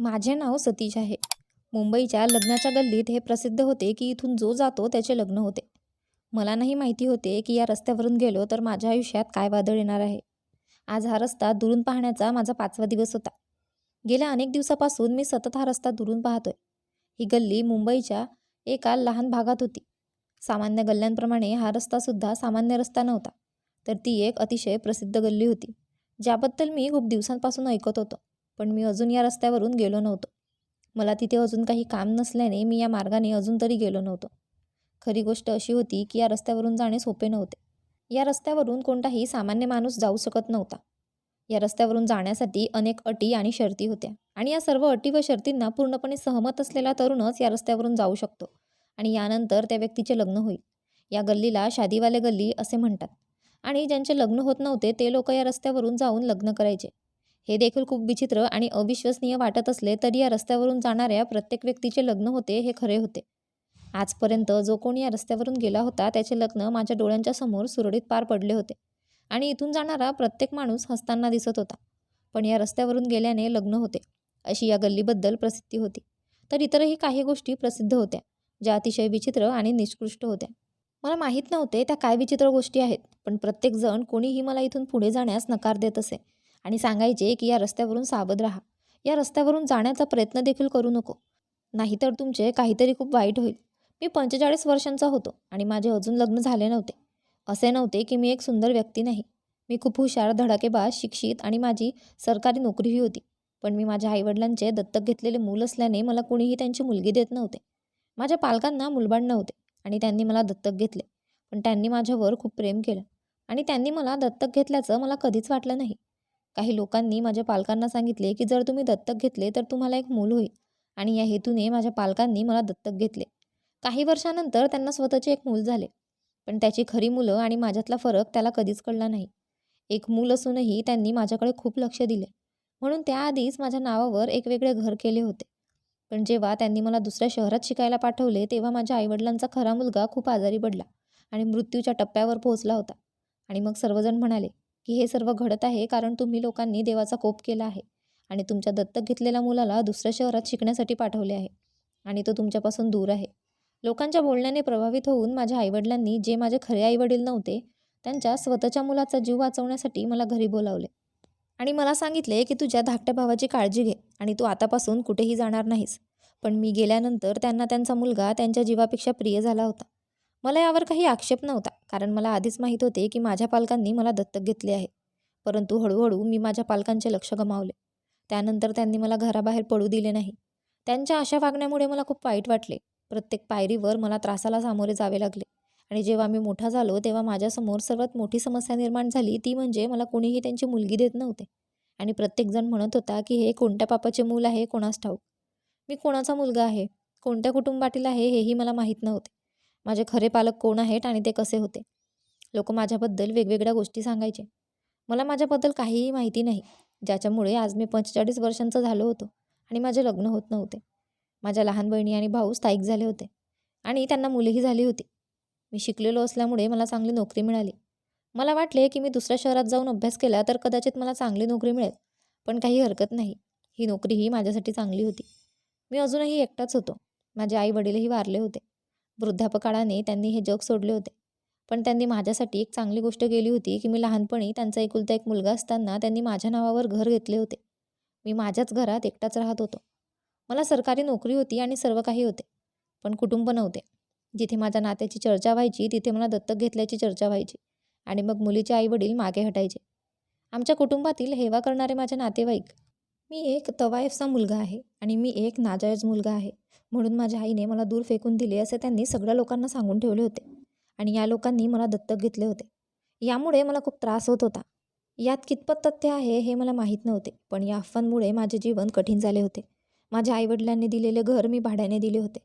माझे नाव सतीश आहे. मुंबईच्या लग्नाच्या गल्लीत हे प्रसिद्ध होते की इथून जो जातो त्याचे लग्न होते. मला नाही माहिती होते की या रस्त्यावरून गेलो तर माझ्या आयुष्यात काय वादळ येणार आहे. आज हा रस्ता दुरून पाहण्याचा माझा पाचवा दिवस होता. गेल्या अनेक दिवसापासून मी सतत हा रस्ता दुरून पाहतोय. ही गल्ली मुंबईच्या एका लहान भागात होती. सामान्य गल्ल्यांप्रमाणे हा रस्तासुद्धा सामान्य रस्ता नव्हता तर ती एक अतिशय प्रसिद्ध गल्ली होती ज्याबद्दल मी खूप दिवसांपासून ऐकत होतो. पण मी अजून या रस्त्यावरून गेलो नव्हतो. मला तिथे अजून काही काम नसल्याने मी या मार्गाने अजून तरी गेलो नव्हतो. खरी गोष्ट अशी होती की या रस्त्यावरून जाणे सोपे नव्हते. या रस्त्यावरून कोणताही सामान्य माणूस जाऊ शकत नव्हता. या रस्त्यावरून जाण्यासाठी अनेक अटी आणि शर्ती होत्या आणि या सर्व अटी व शर्तींना पूर्णपणे सहमत असलेला तरुणच या रस्त्यावरून जाऊ शकतो आणि यानंतर त्या व्यक्तीचे लग्न होईल. या गल्लीला शादीवाले गल्ली असे म्हणतात आणि ज्यांचे लग्न होत नव्हते ते लोक या रस्त्यावरून जाऊन लग्न करायचे. हे देखील खूप विचित्र आणि अविश्वसनीय वाटत असले तरी या रस्त्यावरून जाणाऱ्या प्रत्येक व्यक्तीचे लग्न होते हे खरे होते. आजपर्यंत जो कोणी या रस्त्यावरून गेला होता त्याचे लग्न माझ्या डोळ्यांच्या समोर सुरळीत पार पडले होते आणि इथून जाणारा प्रत्येक माणूस हसताना दिसत होता. पण या रस्त्यावरून गेल्याने लग्न होते अशी या गल्लीबद्दल प्रसिद्धी होती. तर इतरही काही गोष्टी प्रसिद्ध होत्या ज्या अतिशय विचित्र आणि निष्कृष्ट होत्या. मला माहीत नव्हते त्या काय विचित्र गोष्टी आहेत पण प्रत्येकजण कोणीही मला इथून पुढे जाण्यास नकार देत असे. आणि सांगायचे की या रस्त्यावरून सावध राहा. या रस्त्यावरून जाण्याचा प्रयत्न देखील करू नको. नाहीतर तुमचे काहीतरी खूप वाईट होईल. मी पंचेचाळीस वर्षांचा होतो आणि माझे अजून लग्न झाले नव्हते. असे नव्हते की मी एक सुंदर व्यक्ती नाही. मी खूप हुशार धडाकेबाज शिक्षित आणि माझी सरकारी नोकरीही होती. पण मी माझ्या आईवडिलांचे दत्तक घेतलेले मूल असल्याने मला कुणीही त्यांची मुलगी देत नव्हते. माझ्या पालकांना मुलबाड नव्हते आणि त्यांनी मला दत्तक घेतले. पण त्यांनी माझ्यावर खूप प्रेम केलं आणि त्यांनी मला दत्तक घेतल्याचं मला कधीच वाटलं नाही. काही लोकांनी माझ्या पालकांना सांगितले की जर तुम्ही दत्तक घेतले तर तुम्हाला एक मूल होईल. आणि या हेतूने माझ्या पालकांनी मला दत्तक घेतले. काही वर्षानंतर त्यांना स्वतःचे एक मूल झाले. पण त्याची खरी मुलं आणि माझ्यातला फरक त्याला कधीच कळला नाही. एक मूल असूनही त्यांनी माझ्याकडे खूप लक्ष दिले. म्हणून त्याआधीच माझ्या नावावर एक वेगळे घर केले होते. पण जेव्हा त्यांनी मला दुसऱ्या शहरात शिकायला पाठवले तेव्हा माझ्या आईवडिलांचा खरा मुलगा खूप आजारी पडला आणि मृत्यूच्या टप्प्यावर पोहोचला होता. आणि मग सर्वजण म्हणाले की हे सर्व घडत आहे कारण तुम्ही लोकांनी देवाचा कोप केला आहे आणि तुमच्या दत्तक घेतलेल्या मुलाला दुसऱ्या शहरात शिकण्यासाठी पाठवले आहे आणि तो तुमच्यापासून दूर आहे. लोकांच्या बोलण्याने प्रभावित होऊन माझ्या आईवडिलांनी जे माझे खरे आईवडील नव्हते त्यांच्या स्वतःच्या मुलाचा जीव वाचवण्यासाठी मला घरी बोलावले आणि मला सांगितले की तुझ्या धाकट्या भावाची काळजी घे आणि तू आतापासून कुठेही जाणार नाहीस. पण मी गेल्यानंतर त्यांना त्यांचा मुलगा त्यांच्या जीवापेक्षा प्रिय झाला होता. मला यावर काही आक्षेप नव्हता कारण मला आधीच माहीत होते की माझ्या पालकांनी मला दत्तक घेतले आहे. परंतु हळूहळू मी माझ्या पालकांचे लक्ष गमावले. त्यानंतर त्यांनी मला घराबाहेर पडू दिले नाही. त्यांच्या अशा वागण्यामुळे मला खूप वाईट वाटले. प्रत्येक पायरीवर मला त्रासाला सामोरे जावे लागले. आणि जेव्हा मी मोठा झालो तेव्हा माझ्यासमोर सर्वात मोठी समस्या निर्माण झाली ती म्हणजे मला कोणीही त्यांची मुलगी देत नव्हते. आणि प्रत्येकजण म्हणत होता की हे कोणत्या पापाचे मूल आहे कोणास ठाऊक. मी कोणाचा मुलगा आहे कोणत्या कुटुंबातील आहे हेही मला माहीत नव्हते. माझे खरे पालक कोण आहेत आणि ते कसे होते? लोक माझ्याबद्दल वेगवेगळ्या गोष्टी सांगायचे. मला माझ्याबद्दल काहीही माहिती नाही ज्याच्यामुळे आज मी पंचेचाळीस वर्षांचं झालो होतो आणि माझे लग्न होत नव्हते. माझ्या लहान बहिणी आणि भाऊ स्थायिक झाले होते आणि त्यांना मुलेही झाली होती. मी शिकलेलो असल्यामुळे मला चांगली नोकरी मिळाली. मला वाटले की मी दुसऱ्या शहरात जाऊन अभ्यास केला तर कदाचित मला चांगली नोकरी मिळेल पण काही हरकत नाही. ही नोकरीही माझ्यासाठी चांगली होती. मी अजूनही एकटाच होतो. माझे आई वडीलही वारले होते. वृद्धापकाळाने त्यांनी हे जग सोडले होते. पण त्यांनी माझ्यासाठी एक चांगली गोष्ट केली होती की मी लहानपणी त्यांचा एकुलता एक मुलगा असताना त्यांनी माझ्या नावावर घर घेतले होते. मी माझ्याच घरात एकटाच राहत होतो. मला सरकारी नोकरी होती आणि सर्व काही होते पण कुटुंब नव्हते. जिथे माझ्या नात्याची चर्चा व्हायची तिथे मला दत्तक घेतल्याची चर्चा व्हायची आणि मग मुलीचे आईवडील मागे हटायचे. आमच्या कुटुंबातील हेवा करणारे माझे नातेवाईक मी एक तवायफचा मुलगा आहे आणि मी एक नाजायज मुलगा आहे. म्हणून माझ्या आईने मला दूर फेकून दिले असे त्यांनी सगळ्या लोकांना सांगून ठेवले होते आणि या लोकांनी मला दत्तक घेतले होते. यामुळे मला खूप त्रास होत होता. यात कितपत तथ्य आहे हे मला माहीत नव्हते पण या अफवांमुळे माझे जीवन कठीण झाले होते. माझ्या आईवडिलांनी दिलेले घर मी भाड्याने दिले होते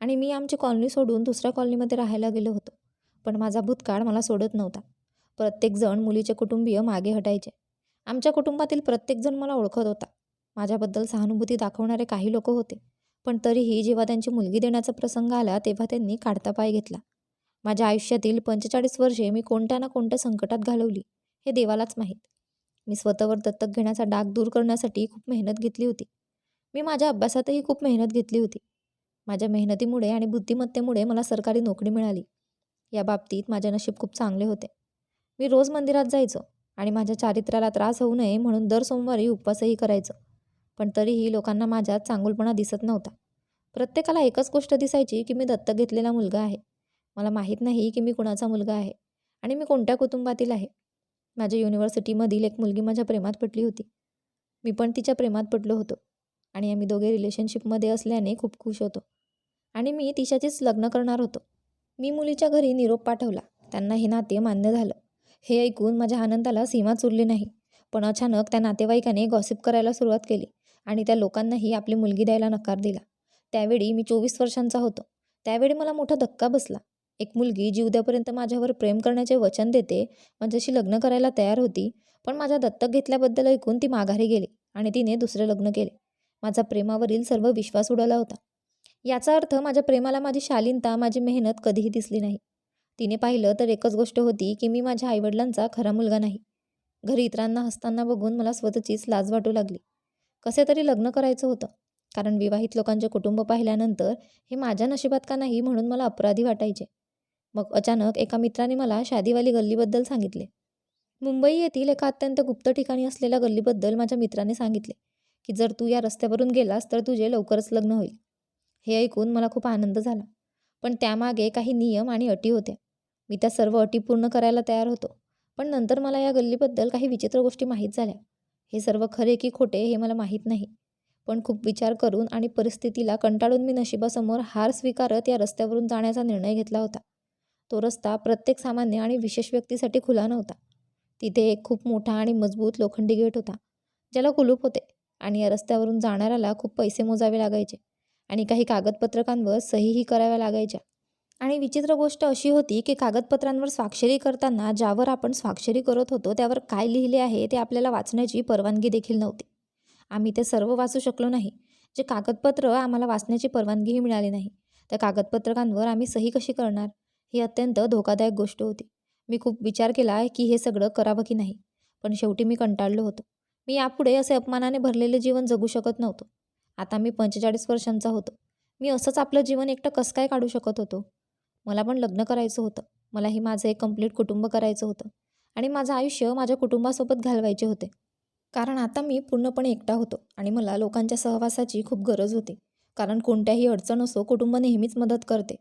आणि मी आमची कॉलनी सोडून दुसऱ्या कॉलनीमध्ये राहायला गेलो होतो. पण माझा भूतकाळ मला सोडत नव्हता. प्रत्येकजण मुलीचे कुटुंबीय मागे हटायचे. आमच्या कुटुंबातील प्रत्येकजण मला ओळखत होता. माझ्याबद्दल सहानुभूती दाखवणारे काही लोक होते. पण तरीही जेव्हा त्यांची मुलगी देण्याचा प्रसंग आला तेव्हा त्यांनी काढता पाय घेतला. माझ्या आयुष्यातील पंचेचाळीस वर्षे मी कोणत्या ना कोणत्या संकटात घालवली हे देवालाच माहीत. मी स्वतःवर दत्तक घेण्याचा डाग दूर करण्यासाठी खूप मेहनत घेतली होती. मी माझ्या अभ्यासातही खूप मेहनत घेतली होती. माझ्या मेहनतीमुळे आणि बुद्धिमत्तेमुळे मला सरकारी नोकरी मिळाली. या बाबतीत माझे नशीब खूप चांगले होते. मी रोज मंदिरात जायचो आणि माझ्या चारित्र्याला त्रास होऊ नये म्हणून दर सोमवारी उपवासही करायचो. पण तरीही लोकांना माझ्यात चांगुलपणा दिसत नव्हता. प्रत्येकाला एकच गोष्ट दिसायची की मी दत्तक घेतलेला मुलगा आहे. मला माहीत नाही की मी कुणाचा मुलगा आहे आणि मी कोणत्या कुटुंबातील आहे. माझ्या युनिव्हर्सिटीमधील एक मुलगी माझ्या प्रेमात पटली होती. मी पण तिच्या प्रेमात पटलो होतो आणि आम्ही दोघे रिलेशनशिपमध्ये असल्याने खूप खुश होतो. आणि मी तिच्याचीच लग्न करणार होतो. मी मुलीच्या घरी निरोप पाठवला. त्यांना हे नाते मान्य झालं. हे ऐकून माझ्या आनंदाला सीमाच उरली नाही. पण अचानक त्या नातेवाईकाने गॉसिप करायला सुरुवात केली. आणि त्या लोकांनाही आपली मुलगी द्यायला नकार दिला. त्यावेळी मी चोवीस वर्षांचा होतो. त्यावेळी मला मोठा धक्का बसला. एक मुलगी जी उद्यापर्यंत माझ्यावर प्रेम करण्याचे वचन देते माझ्याशी लग्न करायला तयार होती पण माझ्या दत्तक घेतल्याबद्दल ऐकून ती माघारी गेली आणि तिने दुसरे लग्न केले. माझा प्रेमावरील सर्व विश्वास उडाला होता. याचा अर्थ माझ्या प्रेमाला माझी शालीनता माझी मेहनत कधीही दिसली नाही. तिने पाहिलं तर एकच गोष्ट होती की मी माझ्या आईवडिलांचा खरा मुलगा नाही. घरी इतरांना हसताना बघून मला स्वतःचीच लाज वाटू लागली. कसे तरी लग्न करायचं होतं. कारण विवाहित लोकांचे कुटुंब पाहिल्यानंतर हे माझ्या नशिबात का नाही म्हणून मला अपराधी वाटायचे. मग अचानक एका मित्राने मला शादीवाली गल्लीबद्दल सांगितले. मुंबई येथील एका अत्यंत गुप्त ठिकाणी असलेल्या गल्लीबद्दल माझ्या मित्राने सांगितले की जर तू या रस्त्यावरून गेलास तर तुझे लवकरच लग्न होईल. हे ऐकून मला खूप आनंद झाला. पण त्यामागे काही नियम आणि अटी होत्या. मी त्या सर्व अटी पूर्ण करायला तयार होतो. पण नंतर मला या गल्लीबद्दल काही विचित्र गोष्टी माहीत झाल्या. हे सर्व खरे की खोटे हे मला माहीत नाही. पण खूप विचार करून आणि परिस्थितीला कंटाळून मी नशिबासमोर हार स्वीकारत या रस्त्यावरून जाण्याचा निर्णय घेतला होता. तो रस्ता प्रत्येक सामान्य आणि विशेष व्यक्तीसाठी खुला नव्हता. तिथे एक खूप मोठा आणि मजबूत लोखंडी गेट होता ज्याला कुलूप होते आणि या रस्त्यावरून जाणाऱ्याला खूप पैसे मोजावे लागायचे आणि काही कागदपत्रकांवर सहीही कराव्या लागायच्या. आणि विचित्र गोष्ट अशी होती की कागदपत्रांवर स्वाक्षरी करताना ज्यावर आपण स्वाक्षरी करत होतो त्यावर काय लिहिले आहे ते आपल्याला वाचण्याची परवानगी देखील नव्हती. आम्ही ते सर्व वाचू शकलो नाही. जे कागदपत्र आम्हाला वाचण्याची परवानगीही मिळाली नाही. त्या कागदपत्रकांवर आम्ही सही कशी करणार? ही अत्यंत धोकादायक गोष्ट होती. मी खूप विचार केला की हे सगळं करावं की नाही. पण शेवटी मी कंटाळलो होतो. मी यापुढे असे अपमानाने भरलेले जीवन जगू शकत नव्हतो. आता मी पंचेचाळीस वर्षांचा होतो. मी असंच आपलं जीवन एकटं कसं काय काढू शकत होतो? मला पण लग्न करायचं होतं. मलाही माझं एक कंप्लीट कुटुंब करायचं होतं. आणि माझं आयुष्य माझ्या कुटुंबासोबत घालवायचे होते. कारण आता मी पूर्णपणे एकटा होतो आणि मला लोकांच्या सहवासाची खूप गरज होती. कारण कोणत्याही अडचण असो कुटुंब नेहमीच मदत करते.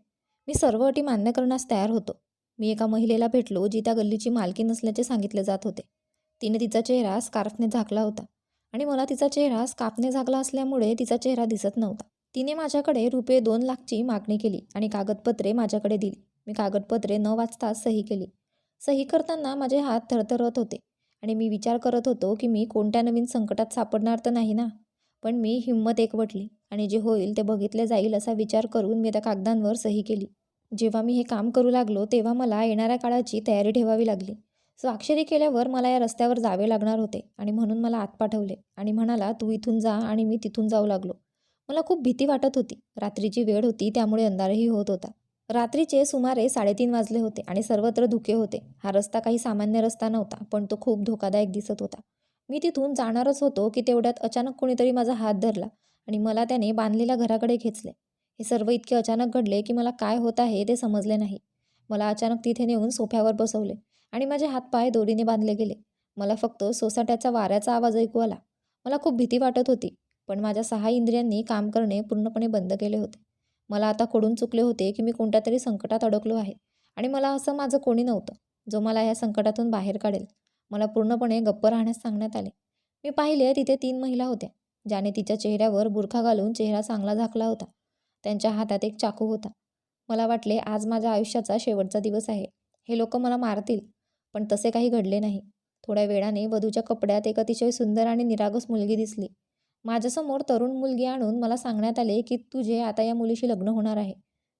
मी सर्व अटी मान्य करण्यास तयार होतो. मी एका महिलेला भेटलो जी त्या गल्लीची मालकी नसल्याचे सांगितले जात होते. तिने तिचा चेहरा स्कार्फने झाकला होता. आणि मला तिचा चेहरा स्कार्फने झाकला असल्यामुळे तिचा चेहरा दिसत नव्हता. तिने माझ्याकडे रुपये दोन लाखची मागणी केली आणि कागदपत्रे माझ्याकडे दिली. मी कागदपत्रे न वाचता सही केली. सही करताना माझे हात थरथरत होते आणि मी विचार करत होतो की मी कोणत्या नवीन संकटात सापडणार तर नाही ना? पण मी हिंमत एकवटली आणि जे होईल ते बघितले जाईल असा विचार करून मी त्या कागदांवर सही केली. जेव्हा मी हे काम करू लागलो तेव्हा मला येणाऱ्या काळाची तयारी ठेवावी लागली. स्वाक्षरी केल्यावर मला या रस्त्यावर जावे लागणार होते आणि म्हणून मला आत पाठवले आणि म्हणाला तू इथून जा आणि मी तिथून जाऊ लागलो. मला खूप भीती वाटत होती. रात्रीची वेळ होती त्यामुळे अंधारही होत होता. रात्रीचे सुमारे साडेतीन वाजले होते आणि सर्वत्र धुके होते. हा रस्ता काही सामान्य रस्ता नव्हता पण तो खूप धोकादायक दिसत होता. मी तिथून जाणारच होतो की तेवढ्यात अचानक कोणीतरी माझा हात धरला आणि मला त्याने बांधलेल्या घराकडे खेचले हे सर्व इतके अचानक घडले की मला काय होत आहे ते समजले नाही. मला अचानक तिथे नेऊन सोफ्यावर बसवले आणि माझे हातपाय दोरीने बांधले गेले. मला फक्त सोसाट्याचा वाऱ्याचा आवाज ऐकू आला. मला खूप भीती वाटत होती. पण माझ्या सहा इंद्रियांनी काम करणे पूर्णपणे बंद केले होते. मला आता कडून चुकले होते की मी कोणत्या तरी संकटात अडकलो आहे आणि मला असं माझं कोणी नव्हतं जो मला ह्या संकटातून बाहेर काढेल. मला पूर्णपणे गप्प राहण्यास सांगण्यात आले. मी पाहिले तिथे तीन महिला होत्या ज्याने तिच्या चेहऱ्यावर बुरखा घालून चेहरा चांगला झाकला होता. त्यांच्या हातात एक चाकू होता. मला वाटले आज माझ्या आयुष्याचा शेवटचा दिवस आहे. हे लोक मला मारतील पण तसे काही घडले नाही. थोड्या वेळाने वधूच्या कपड्यात एक अतिशय सुंदर आणि निरागस मुलगी दिसली. माझ्यासमोर तरुण मुलगी आणून मला सांगण्यात आले की तुझे आता या मुलीशी लग्न होणार आहे.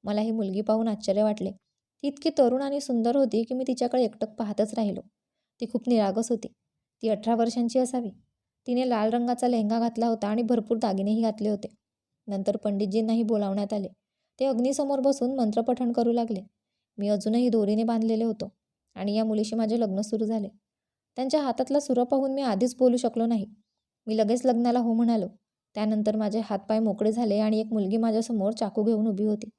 मला ही मुलगी पाहून आश्चर्य वाटले. ती इतकी तरुण आणि सुंदर होती की मी तिच्याकडे एकटक पाहतच राहिलो. ती खूप निरागस होती. ती अठरा वर्षांची असावी. तिने लाल रंगाचा लेहंगा घातला होता आणि भरपूर दागिनेही घातले होते. नंतर पंडितजींनाही बोलावण्यात आले. ते अग्नीसमोर बसून मंत्रपठण करू लागले. मी अजूनही दोरीने बांधलेले होतो आणि या मुलीशी माझे लग्न सुरू झाले. त्यांच्या हातातला सुरा पाहून मी आधीच बोलू शकलो नाही. मी लगेच लग्नाला हो म्हणालो. त्यानंतर माझे हातपाय मोकळे झाले आणि एक मुलगी माझ्यासमोर चाकू घेऊन उभी होती.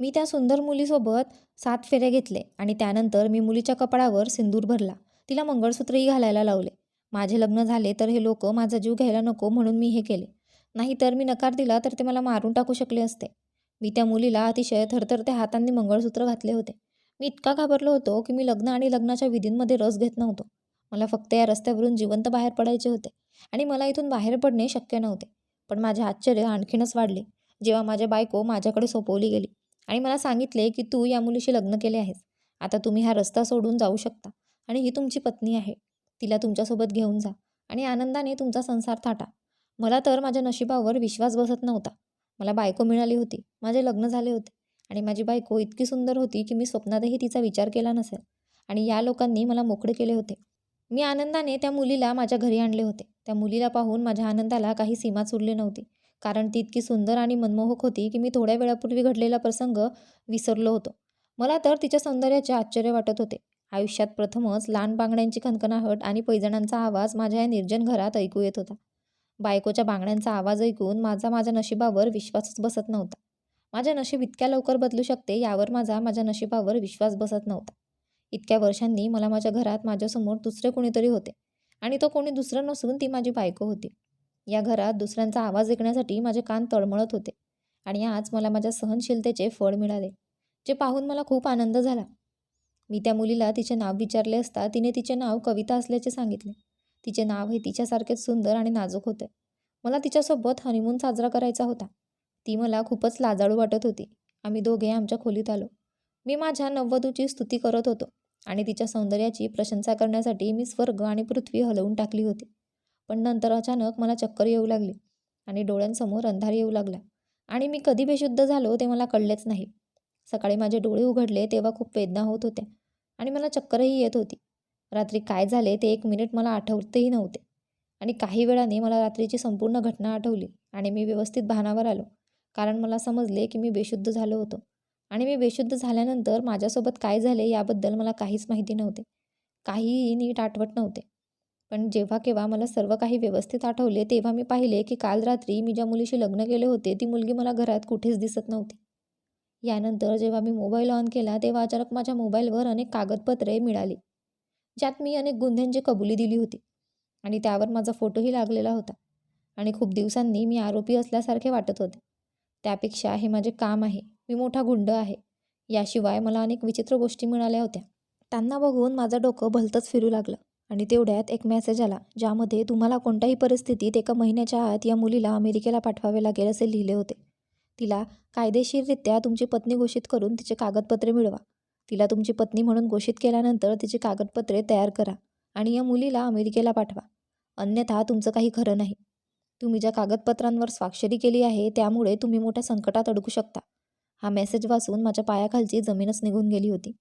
मी त्या सुंदर मुलीसोबत सात फेरे घेतले आणि त्यानंतर मी मुलीच्या कपाळावर सिंदूर भरला. तिला मंगळसूत्रही घालायला लावले. माझे लग्न झाले तर हे लोक माझा जीव घ्यायला नको म्हणून मी हे केले. नाहीतर मी नकार दिला तर ते मला मारून टाकू शकले असते. मी त्या मुलीला अतिशय थरथरत्या हातांनी मंगळसूत्र घातले होते. मी इतका घाबरलो होतो की मी लग्न आणि लग्नाच्या विधींमध्ये रस घेत नव्हतो. मला फक्त या रस्त्यावरून जिवंत बाहेर पडायचे होते. आणि मला इथून बाहेर पडणे शक्य नव्हते. पण माझे आश्चर्य आणखीनच वाढले. जेव्हा माझ्या बायको माझ्याकडे सोपवली गेली आणि मला सांगितले की तू या मुलीशी लग्न केले आहेस. आता तुम्ही हा रस्ता सोडून जाऊ शकता आणि ही तुमची पत्नी आहे. तिला तुमच्यासोबत घेऊन जा आणि आनंदाने तुमचा संसार थाटा. मला तर माझ्या नशिबावर विश्वास बसत नव्हता. मला बायको मिळाली होती. माझे लग्न झाले होते. आणि माझी बायको इतकी सुंदर होती की मी स्वप्नातही तिचा विचार केला नसेल. आणि या लोकांनी मला मोकळे केले होते. मी आनंदाने त्या मुलीला माझ्या घरी आणले होते. त्या मुलीला पाहून माझ्या आनंदाला काही सीमाच उरली नव्हती. कारण ती इतकी सुंदर आणि मनमोहक होती की मी थोड्या वेळापूर्वी घडलेला प्रसंग विसरलो होतो. मला तर तिच्या सौंदर्याचे आश्चर्य वाटत होते. आयुष्यात प्रथमच लहान बांगड्यांची खणखणाहट आणि पैजणांचा आवाज माझ्या या निर्जन घरात ऐकू येत होता. बायकोच्या बांगड्यांचा आवाज ऐकून माझा माझ्या नशिबावर विश्वासच बसत नव्हता. माझ्या नशीब इतक्या लवकर बदलू शकते यावर माझा माझ्या नशिबावर विश्वास बसत नव्हता. इतक्या वर्षांनी मला माझ्या घरात माझ्यासमोर दुसरे कुणीतरी होते. आणि तो कोणी दुसरं नसून ती माझी बायको होती. या घरात दुसऱ्यांचा आवाज ऐकण्यासाठी माझे कान तळमळत होते आणि आज मला माझ्या सहनशीलतेचे फळ मिळाले जे पाहून मला खूप आनंद झाला. मी त्या मुलीला तिचे नाव विचारले असता तिने तिचे नाव कविता असल्याचे सांगितले. तिचे नाव हे तिच्यासारखेच सुंदर आणि नाजूक होते. मला तिच्यासोबत हनीमून साजरा करायचा होता. ती मला खूपच लाजाळू वाटत होती. आम्ही दोघे आमच्या खोलीत आलो. मी माझ्या नववधूची स्तुती करत होतो. आणि तिच्या सौंदर्याची प्रशंसा करण्यासाठी मी स्वर्ग आणि पृथ्वी हलवून टाकली होती. पण नंतर अचानक मला चक्कर येऊ लागली आणि डोळ्यांसमोर अंधार येऊ लागला आणि मी कधी बेशुद्ध झालो ते मला कळलेच नाही. सकाळी माझे डोळे उघडले तेव्हा खूप वेदना होत होत्या आणि मला चक्करही येत होती. रात्री काय झाले ते एक मिनिट मला आठवतही नव्हते आणि काही वेळाने मला रात्रीची संपूर्ण घटना आठवली आणि मी व्यवस्थित भानावर आलो कारण मला समजले की मी बेशुद्ध झालो होतो. आणि मी बेशुद्ध झाल्यानंतर माझ्यासोबत काय झाले याबद्दल मला काहीच माहिती नव्हते. काहीही नीट आठवत नव्हते. पण जेव्हा केव्हा मला सर्व काही व्यवस्थित आठवले तेव्हा मी पाहिले की काल रात्री मी ज्या मुलीशी लग्न केले होते ती मुलगी मला घरात कुठेच दिसत नव्हती. यानंतर जेव्हा मी मोबाईल ऑन केला तेव्हा अचानक माझ्या मोबाईलवर अनेक कागदपत्रे मिळाली ज्यात मी अनेक गुन्ह्यांची कबुली दिली होती आणि त्यावर माझा फोटोही लागलेला होता आणि खूप दिवसांनी मी आरोपी असल्यासारखे वाटत होते. त्यापेक्षा हे माझे काम आहे. मी मोठा गुंड आहे. याशिवाय मला अनेक विचित्र गोष्टी मिळाल्या होत्या. त्यांना बघून माझं डोकं भलतंच फिरू लागलं आणि तेवढ्यात एक मेसेज आला ज्यामध्ये तुम्हाला कोणत्याही परिस्थितीत एका महिन्याच्या आत या मुलीला अमेरिकेला पाठवावे लागेल असे लिहिले होते. तिला कायदेशीररित्या तुमची पत्नी घोषित करून तिचे कागदपत्रे मिळवा. तिला तुमची पत्नी म्हणून घोषित केल्यानंतर तिची कागदपत्रे तयार करा आणि या मुलीला अमेरिकेला पाठवा. अन्यथा तुमचं काही खरं नाही. तुम्ही ज्या कागदपत्रांवर स्वाक्षरी केली आहे त्यामुळे तुम्ही मोठ्या संकटात अडकू शकता. हा मेसेज वाचून माझ्या पायाखालची जमीनच निघून गेली होती.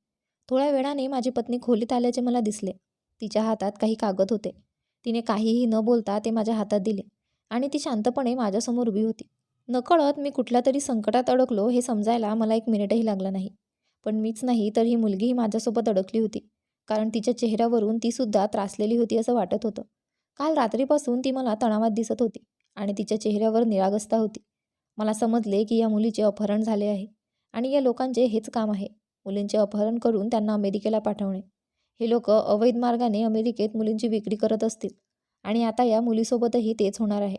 थोड्या वेळाने माझी पत्नी खोलीत आल्याचे मला दिसले. तिच्या हातात काही कागद होते. तिने काहीही न बोलता ते माझ्या हातात दिले आणि ती शांतपणे माझ्यासमोर उभी होती. नकळत मी कुठल्या तरी संकटात अडकलो हे समजायला मला एक मिनिटही लागला नाही. पण मीच नाही तर ही मुलगीही माझ्यासोबत अडकली होती. कारण तिच्या चेहऱ्यावरून तीसुद्धा त्रासलेली होती असं वाटत होतं. काल रात्रीपासून ती मला तणावात दिसत होती आणि तिच्या चेहऱ्यावर निरागसता होती. मला समजले की या मुलीचे अपहरण झाले आहे आणि या लोकांचे हेच काम आहे. मुलींचे अपहरण करून त्यांना अमेरिकेला पाठवणे. हे लोक अवैध मार्गाने अमेरिकेत मुलींची विक्री करत असतील आणि आता या मुलीसोबतही तेच होणार आहे.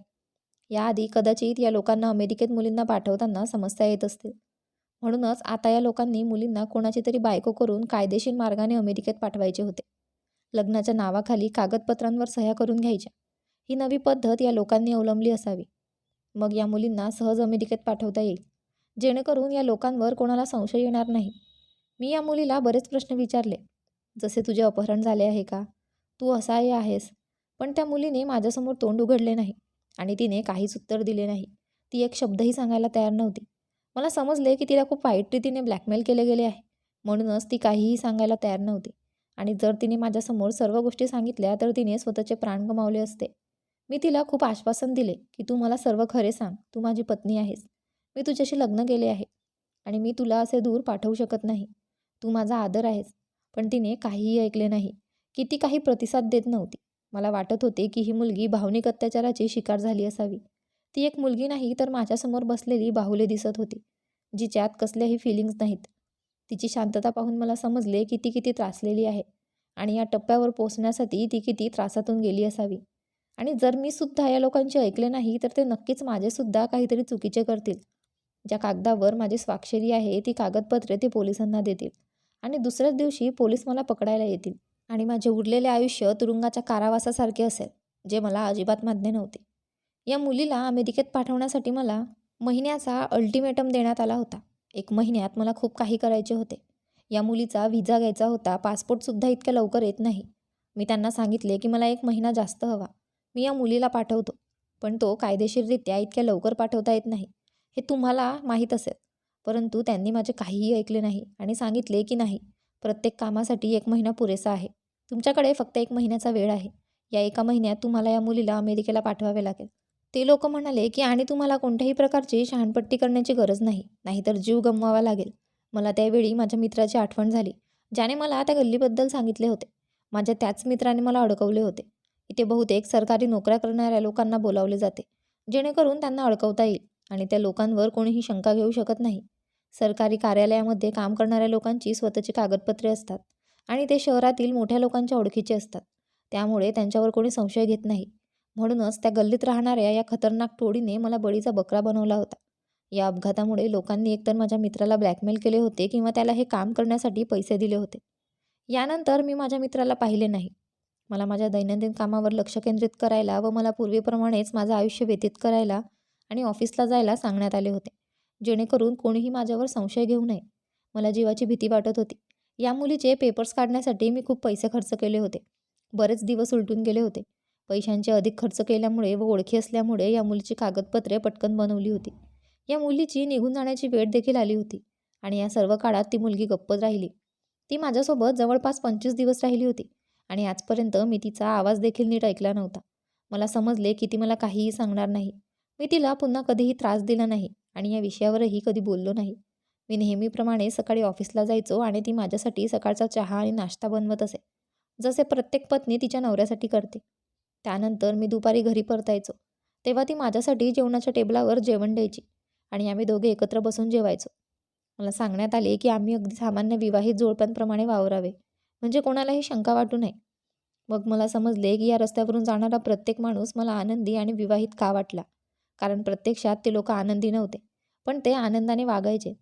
याआधी कदाचित या लोकांना अमेरिकेत मुलींना पाठवताना समस्या येत असतील. म्हणूनच आता या लोकांनी मुलींना कोणाची तरी बायको करून कायदेशीर मार्गाने अमेरिकेत पाठवायचे होते. लग्नाच्या नावाखाली कागदपत्रांवर सह्या करून घ्यायच्या. ही नवी पद्धत या लोकांनी अवलंबली असावी. मग या मुलींना सहज अमेरिकेत पाठवता येईल. जेणेकरून या लोकांवर कोणाला संशय येणार नाही. मी या मुलीला बरेच प्रश्न विचारले. जसे तुझे अपहरण झाले आहे का? तू असाही आहेस. पण त्या मुलीने माझ्यासमोर तोंड उघडले नाही आणि तिने काहीच उत्तर दिले नाही. ती एक शब्दही सांगायला तयार नव्हती. मला समजले की तिला खूप वाईट रीतीने ब्लॅकमेल केले गेले आहे. म्हणूनच ती काहीही सांगायला तयार नव्हती. आणि जर तिने माझ्यासमोर सर्व गोष्टी सांगितल्या तर तिने स्वतःचे प्राण गमावले असते. मी तिला खूप आश्वासन दिले की तू मला सर्व खरे सांग तू माझी पत्नी आहेस. मी तुझ्याशी लग्न केले आहे आणि मी तुला असे दूर पाठवू शकत नाही. तू माझा आदर आहेस पण तिने काहीही ऐकले नाही. की ती काही प्रतिसाद देत नव्हती. मला वाटत होते की ही मुलगी भावनिक अत्याचाराची शिकार झाली असावी. ती एक मुलगी नाही तर माझ्यासमोर बसलेली बाहुले दिसत होती जिच्यात कसल्याही फिलिंग्स नाहीत. तिची शांतता पाहून मला समजले की ती किती त्रासलेली आहे आणि या टप्प्यावर पोचण्यासाठी ती किती त्रासातून गेली असावी. आणि जर मी सुद्धा या लोकांचे ऐकले नाही तर ते नक्कीच माझेसुद्धा काहीतरी चुकीचे करतील. ज्या कागदावर माझी स्वाक्षरी आहे ती कागदपत्रे ते पोलिसांना देतील. आणि दुसऱ्याच दिवशी पोलीस मला पकडायला येतील आणि माझे उरलेले आयुष्य तुरुंगाच्या कारावासासारखे असेल जे मला अजिबात मान्य नव्हते. या मुलीला अमेरिकेत पाठवण्यासाठी मला महिन्याचा अल्टिमेटम देण्यात आला होता. एक महिन्यात मला खूप काही करायचे होते. या मुलीचा व्हिजा घ्यायचा होता पासपोर्टसुद्धा इतक्या लवकर येत नाही. मी त्यांना सांगितले की मला एक महिना जास्त हवा. मी या मुलीला पाठवतो. पण तो कायदेशीररित्या इतक्या लवकर पाठवता येत नाही. हे तुम्हाला माहीत असेल. परंतु त्यांनी माझे काहीही ऐकले नाही आणि सांगितले की नाही प्रत्येक कामासाठी एक महिना पुरेसा आहे. तुमच्याकडे फक्त एक महिन्याचा वेळ आहे. या एका महिन्यात तुम्हाला या मुलीला अमेरिकेला पाठवावे लागेल. ते लोक म्हणाले की आणि तुम्हाला कोणत्याही प्रकारची शहाणपट्टी करण्याची गरज नाही. नाहीतर जीव गमवावा लागेल. मला त्यावेळी माझ्या मित्राची आठवण झाली ज्याने मला त्या गल्लीबद्दल सांगितले होते. माझ्या त्याच मित्राने मला अडकवले होते. इथे बहुतेक सरकारी नोकऱ्या करणाऱ्या लोकांना बोलावले जाते. जेणेकरून त्यांना अडकवता येईल आणि त्या लोकांवर कोणीही शंका घेऊ शकत नाही. सरकारी कार्यालयामध्ये काम करणाऱ्या लोकांची स्वतःची कागदपत्रे असतात आणि ते शहरातील मोठ्या लोकांच्या ओळखीचे असतात. त्यामुळे त्यांच्यावर कोणी संशय घेत नाही. म्हणूनच त्या गल्लीत राहणाऱ्या या खतरनाक टोळीने मला बळीचा बकरा बनवला होता. या अपघातामुळे लोकांनी एकतर माझ्या मित्राला ब्लॅकमेल केले होते किंवा त्याला हे काम करण्यासाठी पैसे दिले होते. यानंतर मी माझ्या मित्राला पाहिले नाही. मला माझ्या दैनंदिन कामावर लक्ष केंद्रित करायला व मला पूर्वीप्रमाणेच माझं आयुष्य व्यतीत करायला आणि ऑफिसला जायला सांगण्यात आले होते. जेणेकरून कोणीही माझ्यावर संशय घेऊ नये. मला जीवाची भीती वाटत होती. या मुलीचे पेपर्स काढण्यासाठी मी खूप पैसे खर्च केले होते. बरेच दिवस उलटून गेले होते. पैशांचे अधिक खर्च केल्यामुळे व ओळखी असल्यामुळे या मुलीची कागदपत्रे पटकन बनवली होती. या मुलीची निघून जाण्याची वेळ देखील आली होती आणि या सर्व काळात ती मुलगी गप्पच राहिली. ती माझ्यासोबत जवळपास पंचवीस दिवस राहिली होती. आणि आजपर्यंत मी तिचा आवाज देखील नीट ऐकला नव्हता. मला समजले की ती मला काहीही सांगणार नाही. मी तिला पुन्हा कधीही त्रास दिला नाही आणि या विषयावरही कधी बोललो नाही. मी नेहमीप्रमाणे सकाळी ऑफिसला जायचो आणि ती माझ्यासाठी सकाळचा चहा आणि नाश्ता बनवत असे जसे प्रत्येक पत्नी तिच्या नवऱ्यासाठी करते. त्यानंतर मी दुपारी घरी परतायचो. तेव्हा ती माझ्यासाठी जेवणाच्या टेबलावर जेवण द्यायची आणि आम्ही दोघे एकत्र बसून जेवायचो. मला सांगण्यात आले की आम्ही अगदी सामान्य विवाहित जोडप्यांप्रमाणे वावरावे. म्हणजे कोणालाही शंका वाटू नये. मग मला समजले की या रस्त्यावरून जाणारा प्रत्येक माणूस मला आनंदी आणि विवाहित का वाटला? कारण प्रत्यक्षात ते लोक आनंदी नव्हते पण ते आनंदाने वागायचे.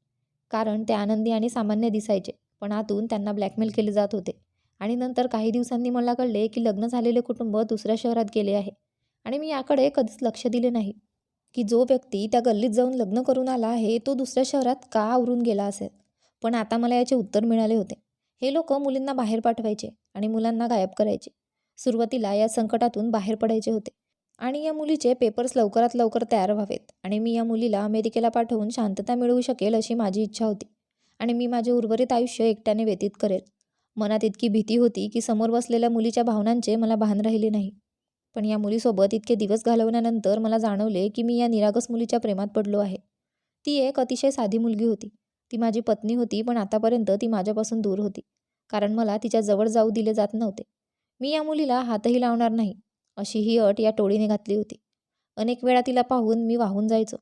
कारण ते आनंदी आणि सामान्य दिसायचे पण आतून त्यांना ब्लॅकमेल केले जात होते. आणि नंतर काही दिवसांनी मला कळले की लग्न झालेले कुटुंब दुसऱ्या शहरात गेले आहे. आणि मी याकडे कधीच लक्ष दिले नाही. की जो व्यक्ती त्या गल्लीत जाऊन लग्न करून आला आहे तो दुसऱ्या शहरात का आवरून गेला असेल? पण आता मला याचे उत्तर मिळाले होते. हे लोक मुलींना बाहेर पाठवायचे आणि मुलांना गायब करायचे. सुरुवातीला या संकटातून बाहेर पडायचे होते. आणि या मुलीचे पेपर्स लवकरात लवकर तयार व्हावेत आणि मी या मुलीला अमेरिकेला पाठवून शांतता मिळवू शकेल अशी माझी इच्छा होती. आणि मी माझे उर्वरित आयुष्य एकट्याने व्यतीत करेल. मनात इतकी भीती होती की समोर बसलेल्या मुलीच्या भावनांचे मला भान राहिले नाही. पण या मुलीसोबत इतके दिवस घालवल्यानंतर मला जाणवले की मी या निरागस मुलीच्या प्रेमात पडलो आहे. ती एक अतिशय साधी मुलगी होती. ती माझी पत्नी होती पण आतापर्यंत ती माझ्यापासून दूर होती. कारण मला तिच्या जवळ जाऊ दिले जात नव्हते. मी या मुलीला हातही लावणार नाही अशी ही अट या टोळीने घातली होती. अनेक वेळा तिला पाहून मी वाहून जायचो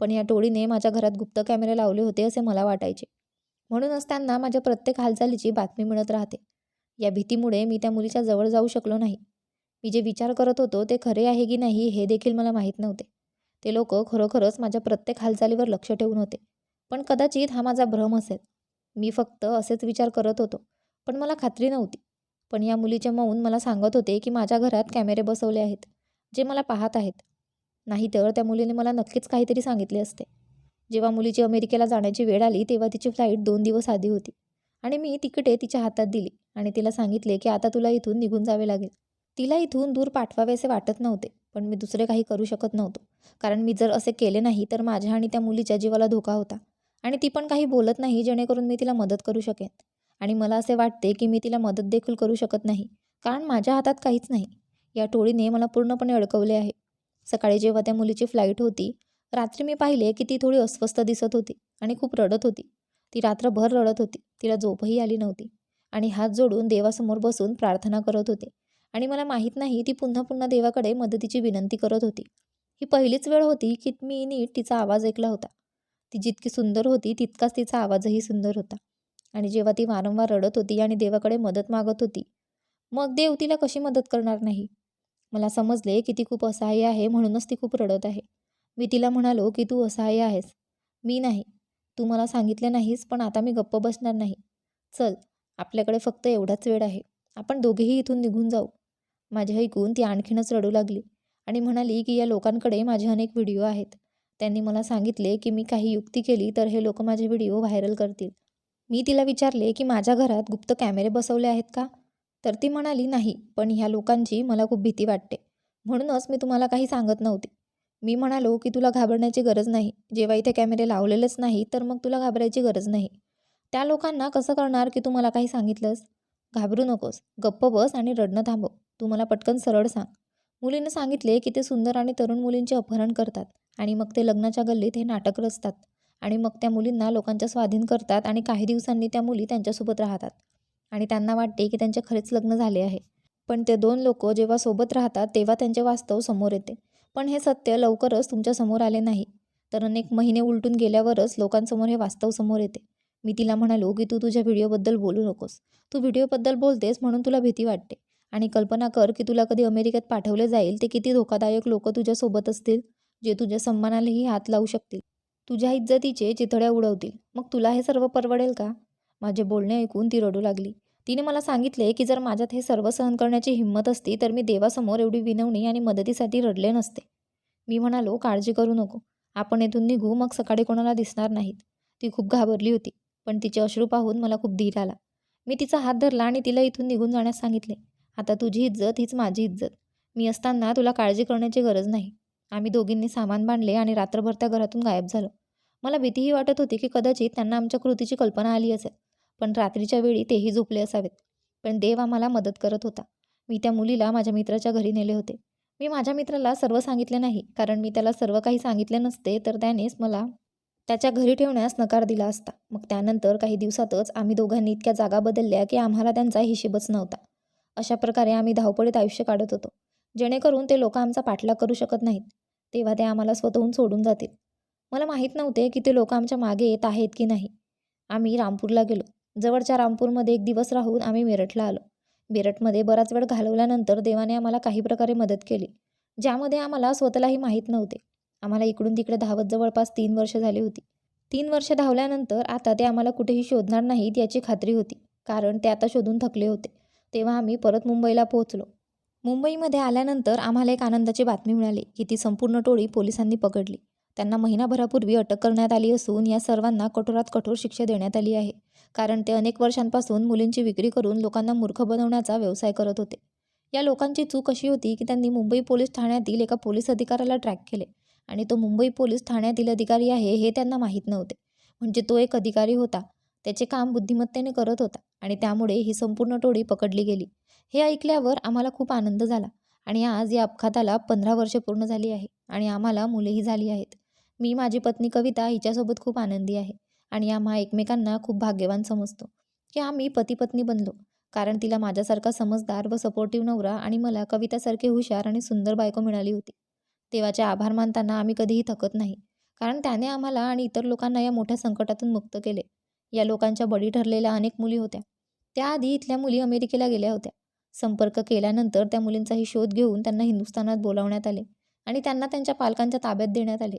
पण या टोळीने माझ्या घरात गुप्त कॅमेरे लावले होते असे मला वाटायचे. म्हणूनच त्यांना माझ्या प्रत्येक हालचालीची बातमी मिळत राहते. या भीतीमुळे मी त्या मुलीच्या जवळ जाऊ शकलो नाही. मी जे विचार करत होतो ते खरे आहे की नाही हे देखील मला माहीत नव्हते. ते लोक खरोखरच माझ्या प्रत्येक हालचालीवर लक्ष ठेवून होते. पण कदाचित हा माझा भ्रम असेल. मी फक्त असेच विचार करत होतो पण मला खात्री नव्हती. पण या मुलीचे मौन मला सांगत होते की माझ्या घरात कॅमेरे बसवले आहेत जे मला पाहत आहेत. नाहीतर त्या मुलीने मला नक्कीच काहीतरी सांगितले असते. जेव्हा मुलीची अमेरिकेला जाण्याची वेळ आली तेव्हा तिची फ्लाईट दोन दिवस आधी होती. आणि मी तिकिटे तिच्या हातात दिली आणि तिला सांगितले की आता तुला इथून निघून जावे लागेल. तिला इथून दूर पाठवावे असे वाटत नव्हते पण मी दुसरे काही करू शकत नव्हतो. कारण मी जर असे केले नाही तर माझ्या आणि त्या मुलीच्या जीवाला धोका होता. आणि ती पण काही बोलत नाही जेणेकरून मी तिला मदत करू शकेन. आणि मला असे वाटते की मी तिला मदत देखील करू शकत नाही कारण माझ्या हातात काहीच नाही. या टोळीने मला पूर्णपणे अडकवले आहे. सकाळी जेव्हा त्या मुलीची फ्लाईट होती रात्री मी पाहिले की ती थोडी अस्वस्थ दिसत होती आणि खूप रडत होती. ती रात्रभर रडत होती तिला झोपही आली नव्हती आणि हात जोडून देवासमोर बसून प्रार्थना करत होते. आणि मला माहीत नाही ती पुन्हा पुन्हा देवाकडे मदतीची विनंती करत होती. ही पहिलीच वेळ होती की मी नीट तिचा आवाज ऐकला होता. ती जितकी सुंदर होती तितकाच तिचा आवाजही सुंदर होता. आणि जेव्हा ती वारंवार रडत होती आणि देवाकडे मदत मागत होती मग देव तिला कशी मदत करणार नाही? मला समजले की ती खूप असहाय्य आहे म्हणूनच ती खूप रडत आहे. मी तिला म्हणालो की तू असहाय्य आहेस. मी नाही. तू मला सांगितले नाहीस पण आता मी गप्प बसणार नाही. चल आपल्याकडे फक्त एवढाच वेळ आहे. आपण दोघेही इथून निघून जाऊ. माझे ऐकून ती आणखीनच रडू लागली आणि म्हणाली की या लोकांकडे माझे अनेक व्हिडिओ आहेत. त्यांनी मला सांगितले की मी काही युक्ती केली तर हे लोक माझे व्हिडिओ व्हायरल करतील. मी तिला विचारले की माझ्या घरात गुप्त कॅमेरे बसवले आहेत का? तर ती म्हणाली नाही पण ह्या लोकांची मला खूप भीती वाटते. म्हणूनच मी तुम्हाला काही सांगत नव्हते. मी म्हणालो की तुला घाबरण्याची गरज नाही. जेव्हा इथे कॅमेरे लावलेलेच नाही तर मग तुला घाबरायची गरज नाही. त्या लोकांना कसं करणार की तू मला काही सांगितलंस? घाबरू नकोस. गप्प बस आणि रडणं थांबव. तू मला पटकन सरळ सांग. मुलीनं सांगितले की ते सुंदर आणि तरुण मुलींचे अपहरण करतात. आणि मग ते लग्नाच्या गल्लीत हे नाटक रचतात. आणि मग त्या मुलींना लोकांच्या स्वाधीन करतात आणि काही दिवसांनी त्या मुली त्यांच्यासोबत राहतात. आणि त्यांना वाटते की त्यांचे खरेच लग्न झाले आहे. पण ते दोन लोक जेव्हा सोबत राहतात तेव्हा त्यांचे वास्तव समोर येते. पण हे सत्य लवकरच तुमच्यासमोर आले नाही. तर अनेक महिने उलटून गेल्यावरच लोकांसमोर हे वास्तव समोर येते. मी तिला म्हणालो की तू तुझ्या व्हिडिओबद्दल बोलू नकोस. तू व्हिडिओबद्दल बोलतेस म्हणून तुला भीती वाटते. आणि कल्पना कर की तुला कधी अमेरिकेत पाठवले जाईल ते किती धोकादायक लोक तुझ्यासोबत असतील. जे तुझ्या सन्मानालाही हात लावू शकतील. तुझ्या इज्जतीचे चिथड्या उडवतील. मग तुला हे सर्व परवडेल का? माझे बोलणे ऐकून ती रडू लागली. तिने मला सांगितले की जर माझ्यात हे सर्व सहन करण्याची हिंमत असती तर मी देवासमोर एवढी विनवणी आणि मदतीसाठी रडले नसते. मी म्हणालो काळजी करू नको. आपण येथून निघू मग सकाळी कोणाला दिसणार नाहीत. ती खूप घाबरली होती पण तिचे अश्रू पाहून मला खूप धीर आला. मी तिचा हात धरला आणि तिला इथून निघून जाण्यास सांगितले आता तुझी इज्जत हीच माझी इज्जत. मी असताना तुला काळजी करण्याची गरज नाही. आम्ही दोघींनी सामान बांधले आणि रात्रभर त्या घरातून गायब झालो. मला भीतीही वाटत होती की कदाचित त्यांना आमच्या कृतीची कल्पना आली असेल पण रात्रीच्या वेळी तेही झोपले असावेत. पण देव आम्हाला मदत करत होता. मी त्या मुलीला माझ्या मित्राच्या घरी नेले होते. मी माझ्या मित्राला सर्व सांगितले नाही कारण मी त्याला सर्व काही सांगितले नसते तर त्यानेच मला त्याच्या घरी ठेवण्यास नकार दिला असता. मग त्यानंतर काही दिवसातच आम्ही दोघांनी इतक्या जागा बदलल्या की आम्हाला त्यांचा हिशेबच नव्हता. अशा प्रकारे आम्ही धावपळीत आयुष्य काढत होतो. जेणेकरून ते लोक आमचा पाठलाग करू शकत नाहीत. तेव्हा ते आम्हाला स्वतःहून सोडून जातील. मला माहीत नव्हते की ते लोक आमच्या मागे येत आहेत की नाही. आम्ही रामपूरला गेलो. जवळच्या रामपूरमध्ये एक दिवस राहून आम्ही मेरठला आलो. मेरठमध्ये बराच वेळ घालवल्यानंतर देवाने आम्हाला काही प्रकारे मदत केली ज्यामध्ये आम्हाला स्वतःलाही माहीत नव्हते. आम्हाला इकडून तिकडे धावत जवळपास तीन वर्ष झाली होती. तीन वर्ष धावल्यानंतर आता ते आम्हाला कुठेही शोधणार नाहीत याची खात्री होती कारण ते आता शोधून थकले होते. तेव्हा आम्ही परत मुंबईला पोहोचलो. मुंबईमध्ये आल्यानंतर आम्हाला एक आनंदाची बातमी मिळाली की ती संपूर्ण टोळी पोलिसांनी पकडली. त्यांना महिनाभरापूर्वी अटक करण्यात आली असून या सर्वांना कठोरात कठोर शिक्षा देण्यात आली आहे कारण ते अनेक वर्षांपासून मुलींची विक्री करून लोकांना मूर्ख बनवण्याचा व्यवसाय करत होते. या लोकांची चूक अशी होती की त्यांनी मुंबई पोलीस ठाण्यातील एका पोलीस अधिकाऱ्याला ट्रॅक केले आणि तो मुंबई पोलीस ठाण्यातील अधिकारी आहे हे त्यांना माहीत नव्हते. म्हणजे तो एक अधिकारी होता त्याचे काम बुद्धिमत्तेने करत होता आणि त्यामुळे ही संपूर्ण टोळी पकडली गेली. हे ऐकल्यावर आम्हाला खूप आनंद झाला आणि आज या अपघाताला पंधरा वर्ष पूर्ण झाली आहे आणि आम्हाला मुलेही झाली आहेत. मी माझी पत्नी कविता हिच्यासोबत खूप आनंदी आहे आणि आम्हा एकमेकांना खूप भाग्यवान समजतो की आम्ही पती पत्नी बनलो कारण तिला माझ्यासारखा समजदार व सपोर्टिव्ह नवरा आणि मला कवितासारखे हुशार आणि सुंदर बायको मिळाली होती. देवाचे आभार मानताना आम्ही कधीही थकत नाही कारण त्याने आम्हाला आणि इतर लोकांना या मोठ्या संकटातून मुक्त केले. या लोकांच्या बळी ठरलेल्या अनेक मुली होत्या. त्याआधी इथल्या मुली अमेरिकेला गेल्या होत्या. संपर्क केल्यानंतर त्या मुलींचाही शोध घेऊन त्यांना हिंदुस्थानात बोलावण्यात आले आणि त्यांना त्यांच्या पालकांच्या ताब्यात देण्यात आले.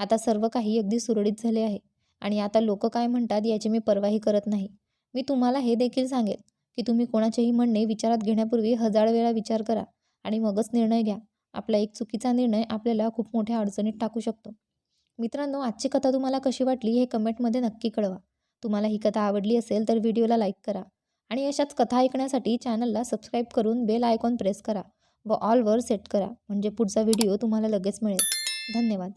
आता सर्व काही अगदी सुरळीत झाले आहे आणि आता लोक काय म्हणतात याची मी परवाही करत नाही. मी तुम्हाला हे देखील सांगेन की तुम्ही कोणाचेही म्हणणे विचारात घेण्यापूर्वी हजार वेळा विचार करा आणि मगच निर्णय घ्या. आपला एक चुकीचा निर्णय आपल्याला खूप मोठ्या अडचणीत टाकू शकतो. मित्रांनो आजची कथा तुम्हाला कशी वाटली हे कमेंटमध्ये नक्की कळवा. तुम्हाला ही कथा आवडली असेल तर व्हिडिओला लाईक करा. आणि अशाच कथा ऐकण्यासाठी चॅनलला सबस्क्राईब करून बेल आयकॉन प्रेस करा व ऑलवर सेट करा. म्हणजे पुढचा व्हिडिओ तुम्हाला लगेच मिळेल. धन्यवाद.